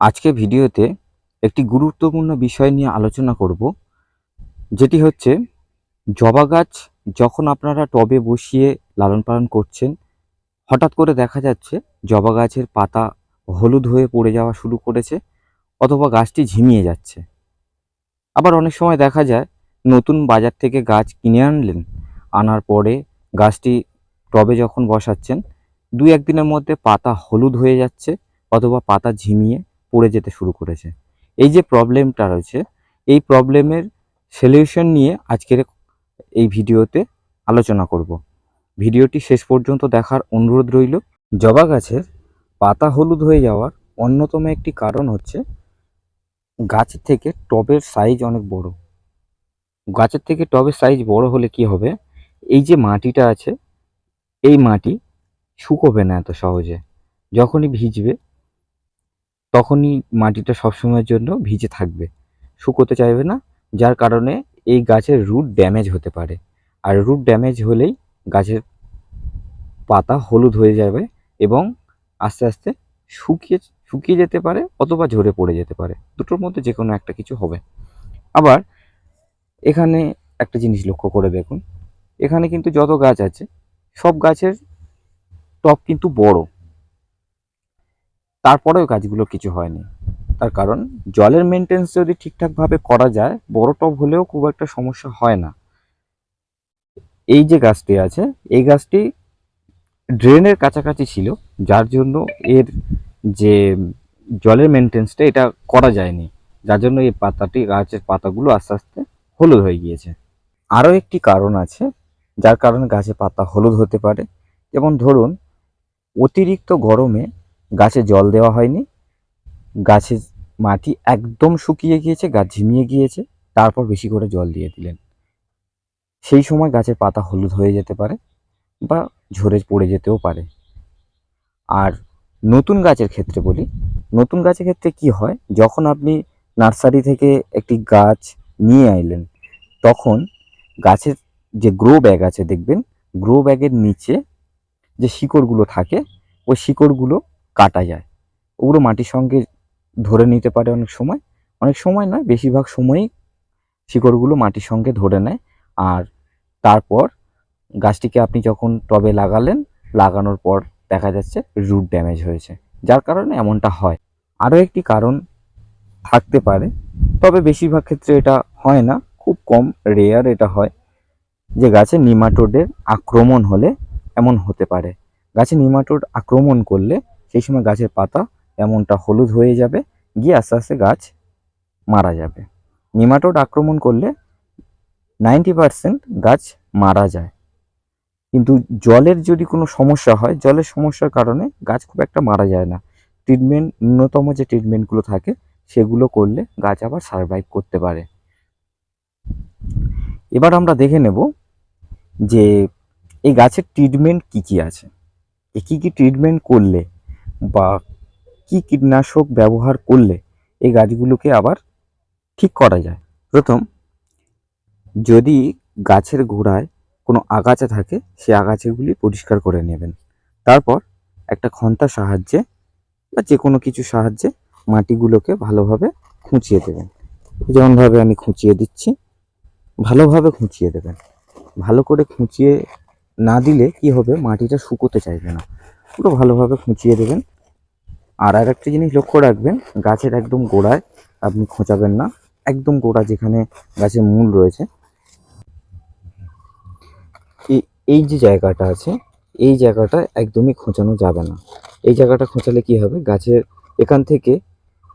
আজকে ভিডিওতে একটি গুরুত্বপূর্ণ বিষয় নিয়ে আলোচনা করব, যেটি হচ্ছে জবা গাছ যখন আপনারা টবে বসিয়ে লালন পালন করছেন, হঠাৎ করে দেখা যাচ্ছে জবা গাছের পাতা হলুদ হয়ে পড়ে যাওয়া শুরু করেছে অথবা গাছটি ঝিমিয়ে যাচ্ছে। আবার অনেক সময় দেখা যায় নতুন বাজার থেকে গাছ কিনে আনলেন, আনার পরে গাছটি টবে যখন বসাচ্ছেন দুই একদিনের মধ্যে পাতা হলুদ হয়ে যাচ্ছে অথবা পাতা ঝিমিয়ে পড়ে যেতে শুরু করেছে। এই যে প্রবলেমটা রয়েছে, এই প্রবলেমের সলিউশন নিয়ে আজকের এই ভিডিওতে আলোচনা করব। ভিডিওটি শেষ পর্যন্ত দেখার অনুরোধ রইল। জবা গাছের পাতা হলুদ হয়ে যাওয়ার অন্যতম একটি কারণ হচ্ছে গাছের থেকে টবের সাইজ অনেক বড়। গাছের থেকে টবের সাইজ বড় হলে কি হবে? এই যে মাটিটা আছে, এই মাটি শুকোবে না এত সহজে। যখনই ভিজবে তখনই মাটিটা সবসময়ের জন্য ভিজে থাকবে। শুকোতে চাইবে না, যার কারণে এই গাছের রুট ড্যামেজ হতে পারে। আর রুট ড্যামেজ হলেই গাছের পাতা হলুদ হয়ে যাবে এবং আস্তে আস্তে শুকিয়ে শুকিয়ে যেতে পারে অথবা ঝরে পড়ে যেতে পারে। দুটোর মধ্যে যে কোনো একটা কিছু হবে। আবার এখানে একটা জিনিস লক্ষ্য করে দেখুন। এখানে কিন্তু যত গাছ আছে, সব গাছের টপ কিন্তু বড়। তারপরেও গাছগুলো কিছু হয়নি। তার কারণ, জলের মেনটেন্স যদি ঠিকঠাকভাবে করা যায়, বড় টব হলেও খুব একটা সমস্যা হয় না। এই যে গাছটি আছে, এই গাছটি ড্রেনের কাছাকাছি ছিল, যার জন্য এর যে জলের মেনটেন্সটা এটা করা যায়নি। যার জন্য এই পাতাটি, গাছের পাতাগুলো আস্তে আস্তে হলুদ হয়ে গিয়েছে। আরও একটি কারণ আছে, যার কারণে গাছে পাতা হলুদ হতে পারে। যেমন ধরুন, অতিরিক্ত গরমে গাছে জল দেওয়া হয়নি। গাছের মাটি একদম শুকিয়ে গিয়েছে, গাছ ঝিমিয়ে গিয়েছে, তারপর বেশি করে জল দিয়ে দিলেন। সেই সময় গাছের পাতা হলুদ হয়ে যেতে পারে বা ঝরে পড়ে যেতেও পারে। আর নতুন গাছের ক্ষেত্রে বলি, নতুন গাছের ক্ষেত্রে কি হয়, যখন আপনি নার্সারি থেকে একটি গাছ নিয়ে আইলেন, তখন গাছের যে গ্রো ব্যাগ আছে দেখবেন, গ্রো ব্যাগের নিচে যে শিকড়গুলো থাকে, ওই শিকড়গুলো কাটা যায়। ওগুলো মাটির সঙ্গে ধরে নিতে পারে অনেক সময়। অনেক সময় নয়, বেশিরভাগ সময়ই শিকড়গুলো মাটির সঙ্গে ধরে নেয়। আর তারপর গাছটিকে আপনি যখন টবে লাগালেন, লাগানোর পর দেখা যাচ্ছে রুট ড্যামেজ হয়েছে। যার কারণে এমনটা হয়। আরও একটি কারণ থাকতে পারে, তবে বেশিরভাগ ক্ষেত্রে এটা হয় না। খুব কম, রেয়ার এটা হয় যে গাছে নিমাটোডের আক্রমণ হলে এমন হতে পারে। গাছে নিমাটোড আক্রমণ করলে সেই সময় গাছের পাতা এমনটা হলুদ হয়ে যাবে, গিয়ে আস্তে আস্তে গাছ মারা যাবে। নিমাটোড আক্রমণ করলে নাইনটি পারসেন্ট গাছ মারা যায়। কিন্তু জলের যদি কোনো সমস্যা হয়, জলের সমস্যার কারণে গাছ খুব একটা মারা যায় না। ট্রিটমেন্ট, ন্যূনতম যে ট্রিটমেন্টগুলো থাকে, সেগুলো করলে গাছ আবার সারভাইভ করতে পারে। এবার আমরা দেখে নেব যে এই গাছের ট্রিটমেন্ট কী কী আছে। এ কী কী ট্রিটমেন্ট করলে বা কী কীটনাশক ব্যবহার করলে এই গাছগুলোকে আবার ঠিক করা যায়? প্রথম, যদি গাছের গোড়ায় কোনো আগাছা থাকে সেই আগাছাগুলি পরিষ্কার করে নেবেন। তারপর একটা খন্তার সাহায্যে বা যে কোনো কিছু সাহায্যে মাটিগুলোকে ভালোভাবে খুঁচিয়ে দেবেন। যেমনভাবে আমি খুঁচিয়ে দিচ্ছি, ভালোভাবে খুঁচিয়ে দেবেন। ভালো করে খুঁচিয়ে না দিলে কি হবে? মাটিটা শুকোতে চাইবে না। পুরো ভালোভাবে খুঁচিয়ে দেবেন। আর আর একটা জিনিস লক্ষ্য রাখবেন, গাছের একদম গোড়ায় আপনি খোঁচাবেন না, একদম গোড়া যেখানে গাছের মূল রয়েছে। এই- যে জায়গাটা আছে, এই জায়গাটা একদমই খোঁচানো যাবে না। এই জায়গাটা খোঁচালে কি হবে? গাছের, এখান থেকে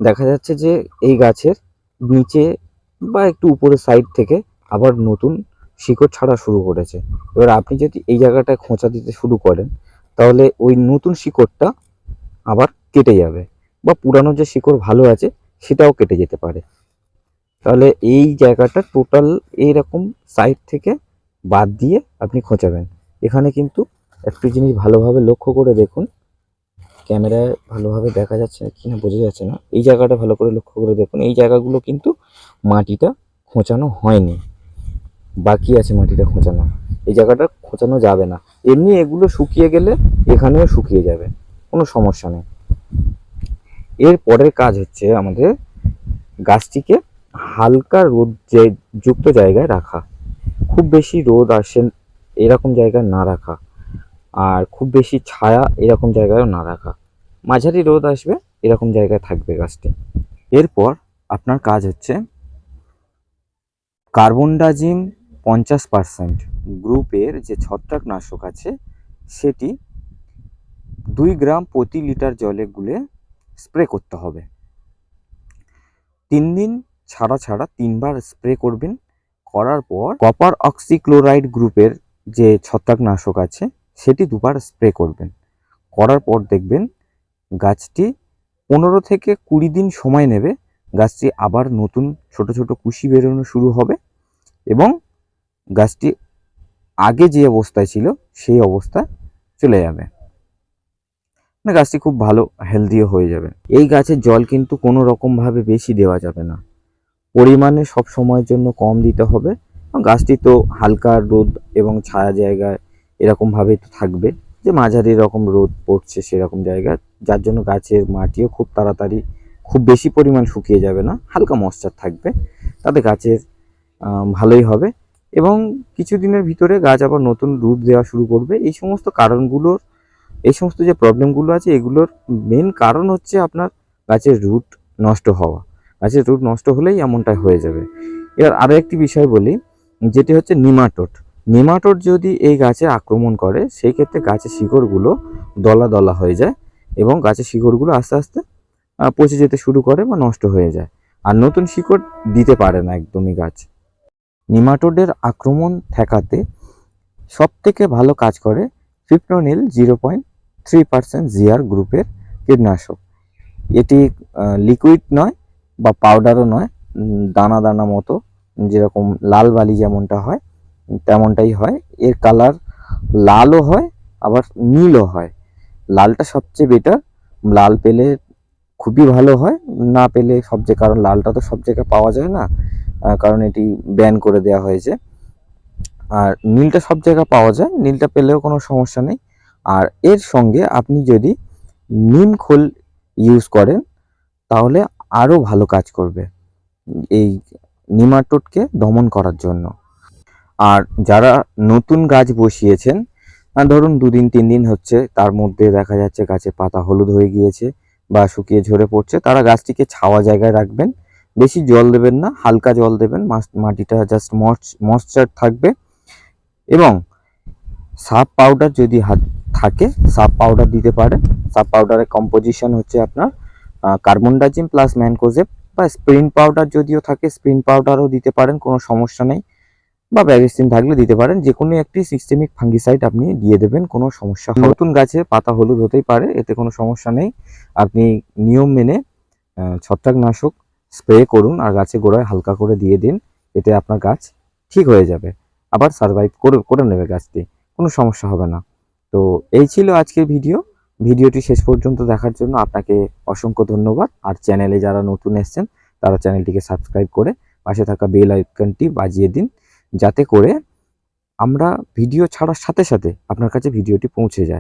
দেখা যাচ্ছে যে এই গাছের নিচে বা একটু উপরের সাইড থেকে আবার নতুন শিকড় ছাড়া শুরু করেছে। এবার আপনি যদি এই জায়গাটায় খোঁচা দিতে শুরু করেন, তাহলে ওই নতুন শিকড়টা আবার কেটে যাবে বা পুরানো যে শিকড় ভালো আছে সেটাও কেটে যেতে পারে। তাহলে এই জায়গাটা টোটাল এইরকম সাইড থেকে বাদ দিয়ে আপনি খোঁচাবেন। এখানে কিন্তু একটি জিনিস ভালোভাবে লক্ষ্য করে দেখুন। ক্যামেরায় ভালোভাবে দেখা যাচ্ছে কি না বোঝা যাচ্ছে না। এই জায়গাটা ভালো করে লক্ষ্য করে দেখুন। এই জায়গাগুলো কিন্তু মাটিটা খোঁচানো হয়নি। বাকি আছে মাটিটা খোঁচানো। এই জায়গাটা খোঁচানো যাবে না। এমনি এগুলো শুকিয়ে গেলে এখানেও শুকিয়ে যাবে। কোনো সমস্যা নেই। এর পরের কাজ হচ্ছে আমাদের গাছটিকে হালকা রোদ যে যুক্ত জায়গায় রাখা। খুব বেশি রোদ আসেন এরকম জায়গায় না রাখা। আর খুব বেশি ছায়া এরকম জায়গায়ও না রাখা। মাঝারি রোদ আসবে এরকম জায়গায় থাকবে গাছটি। এরপর আপনার কাজ হচ্ছে কার্বনডাজিম পঞ্চাশ পারসেন্ট গ্রুপের যে ছত্রাকনাশক আছে সেটি দুই গ্রাম প্রতি লিটার জলে গুলে স্প্রে করতে হবে। তিন দিন ছাড়া ছাড়া তিনবার স্প্রে করবেন, করার পর কপার অক্সিক্লোরাইড গ্রুপের যে ছত্রাকনাশক আছে, সেটি দুবার স্প্রে করবেন। করার পর দেখবেন গাছটি পনেরো থেকে কুড়ি দিন সময় নেবে, গাছটি আবার নতুন ছোট ছোট কুশি বেরোনো শুরু হবে এবং গাছটি আগে যে অবস্থায় ছিল, সেই অবস্থা চলে যাবে। গাছটি খুব ভালো হেলদিও হয়ে যাবে। এই গাছের জল কিন্তু কোনো রকমভাবে বেশি দেওয়া যাবে না। পরিমাণে সব সময়ের জন্য কম দিতে হবে। গাছটি তো হালকা রোদ এবং ছায়া জায়গায় এরকমভাবে তো থাকবে যে মাঝারি রকম রোদ পড়ছে সেরকম জায়গায়। যার জন্য গাছের মাটিও খুব তাড়াতাড়ি খুব বেশি পরিমাণ শুকিয়ে যাবে না, হালকা ময়েশ্চার থাকবে। তাতে গাছের ভালোই হবে। এবং কিছুদিনের ভিতরে গাছ আবার নতুন রূপ দেওয়া শুরু করবে। এই সমস্ত কারণগুলোর এই সমস্ত যে প্রবলেমগুলো আছে, এগুলোর মেন কারণ হচ্ছে আপনার গাছের রুট নষ্ট হওয়া। গাছের রুট নষ্ট হলেই এমনটা হয়ে যাবে। এবার আরও একটি বিষয় বলি, যেটি হচ্ছে নিমাটোড। নিমাটোড যদি এই গাছে আক্রমণ করে, সেই ক্ষেত্রে গাছের শিকড়গুলো দলা দলা হয়ে যায় এবং গাছের শিকড়গুলো আস্তে আস্তে পচে যেতে শুরু করে বা নষ্ট হয়ে যায়। আর নতুন শিকড় দিতে পারে না একদমই গাছ। নিমাটোডের আক্রমণ ঠেকাতে সব থেকে ভালো কাজ করে fipronil zero point three percent GR গ্রুপের কীটনাশক। এটি লিকুইড নয় বা পাউডারও নয় দানা দানা মতো, যেরকম লাল বালি যেমনটা হয়, তেমনটাই হয়। এর কালার লালও হয়, আবার নীলও হয়। লালটা সবচেয়ে বেটার লাল পেলে খুবই ভালো হয়, না পেলে সবচেয়ে কারণ লালটা তো সব জায়গায় পাওয়া যায় না কারণ এটি ব্যান করে দেওয়া হয়েছে। আর নীলটা সব জায়গায় পাওয়া যায়, নীলটা পেলেও কোনো সমস্যা নেই। আর এর সঙ্গে আপনি যদি নিম খোল ইউজ করেন, তাহলে আরও ভালো কাজ করবে এই নিমাটোডকে দমন করার জন্য। আর যারা নতুন গাছ বসিয়েছেন ধরুন দুদিন তিন দিন হচ্ছে, তার মধ্যে দেখা যাচ্ছে গাছে পাতা হলুদ হয়ে গিয়েছে বা শুকিয়ে ঝরে পড়ছে, তারা গাছটিকে ছাওয়া জায়গায় রাখবেন। বেশি জল দেবেন না, হালকা জল দেবেন মাটিটা জাস্ট ময়শ্চার থাকবে। এবং সাপ পাউডার যদি হাত থাকে সাব পাউডার দিতে পারেন সাব পাউডারের কম্পোজিশন হচ্ছে আপনার কার্বনডাজিম প্লাস ম্যানকোজেব বা স্প্রিন পাউডার যদিও থাকে স্প্রিন পাউডারও দিতে পারেন, কোনো সমস্যা নেই। বা ব্যাগেস্টিন থাকলে দিতে পারেন যে কোনো একটি সিস্টেমিক ফাঙ্গিসাইড আপনি দিয়ে দেবেন, কোনো সমস্যা নতুন গাছে পাতা হলুদ হতেই পারে, এতে কোনো সমস্যা নেই। আপনি নিয়ম মেনে ছত্রাকনাশক স্প্রে করুন আর গাছে গোড়ায় হালকা করে দিয়ে দিন, এতে আপনার গাছ ঠিক হয়ে যাবে। আবার সার্ভাইভ করে করে নেবে গাছটি, কোনো সমস্যা হবে না। তো এই ছিল আজকের ভিডিও। ভিডিওটি শেষ পর্যন্ত দেখার জন্য আপনাকে অসংখ্য ধন্যবাদ। আর চ্যানেলে যারা নতুন এসছেন, তারা চ্যানেলটিকে সাবস্ক্রাইব করে পাশে থাকা বেল আইকনটি বাজিয়ে দিন, যাতে করে আমরা ভিডিও ছাড়ার সাথে সাথে আপনার কাছে ভিডিওটি পৌঁছে যায়।